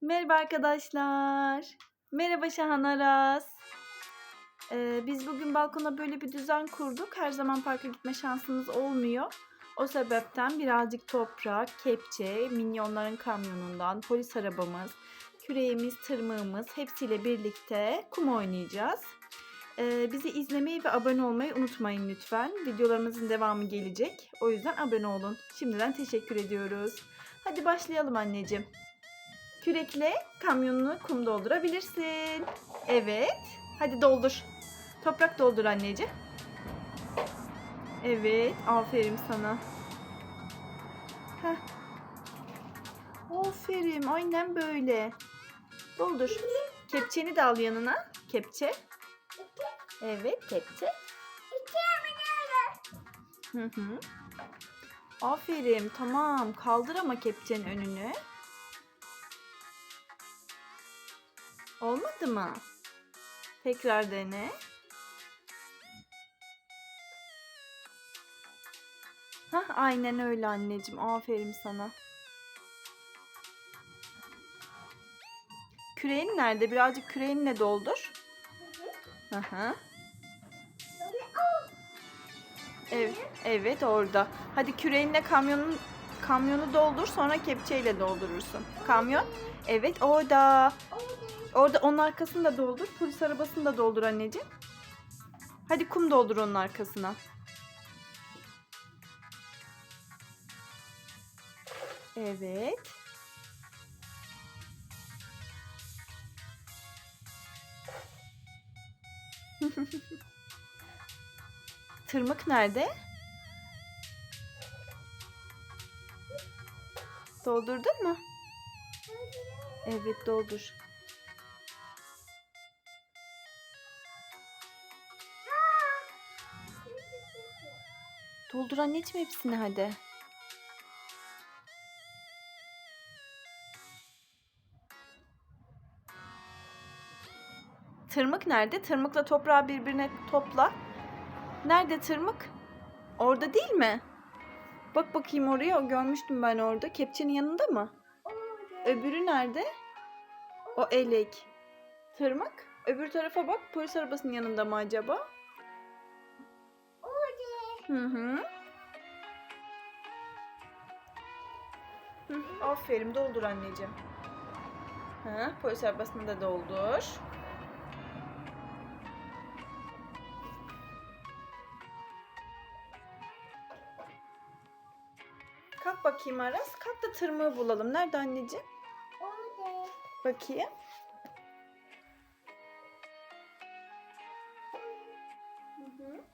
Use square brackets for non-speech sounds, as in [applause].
Merhaba arkadaşlar. Merhaba Şahan Aras. Ee, biz bugün balkona böyle bir düzen kurduk. Her zaman parka gitme şansımız olmuyor. O sebepten birazcık toprak, kepçe, minyonların kamyonundan, polis arabamız, küreğimiz, tırmığımız hepsiyle birlikte kum oynayacağız. Ee, bizi izlemeyi ve abone olmayı unutmayın lütfen. Videolarımızın devamı gelecek. O yüzden abone olun. Şimdiden teşekkür ediyoruz. Hadi başlayalım anneciğim. Kürekle kamyonunu kum doldurabilirsin. Evet. Hadi doldur. Toprak doldur anneciğim. Evet. Aferin sana. Heh. Aferin. Aynen böyle. Doldur. Kepçeni de al yanına. Kepçe. Evet kepçe. Hı hı. Aferin. Tamam. Kaldır ama kepçenin önünü. Olmadı mı? Tekrar dene. Hah, aynen öyle anneciğim. Aferin sana. Küreğin nerede? Birazcık küreğinle doldur. Hı hı. Evet, evet orada. Hadi küreğinle kamyonun kamyonu doldur sonra kepçeyle doldurursun. Kamyon. Evet orada. Orada onun arkasını da doldur. Polis arabasını da doldur anneciğim. Hadi kum doldur onun arkasına. Evet. [laughs] Tırmık nerede? Doldurdun mu? Evet doldur. Doldur anneciğim hepsini hadi. Tırmık nerede? Tırmıkla toprağı birbirine topla. Nerede tırmık? Orada değil mi? Bak bakayım oraya. Görmüştüm ben orada. Kepçenin yanında mı? Öbürü nerede? O elek. Tırmık. Öbür tarafa bak. Polis arabasının yanında mı acaba? Hı hı. Hı, aferin doldur anneciğim. Ha, polis arabasını da doldur. Kalk bakayım Aras. Kalk da tırmığı bulalım. Nerede anneciğim? Bakayım. Hı hı.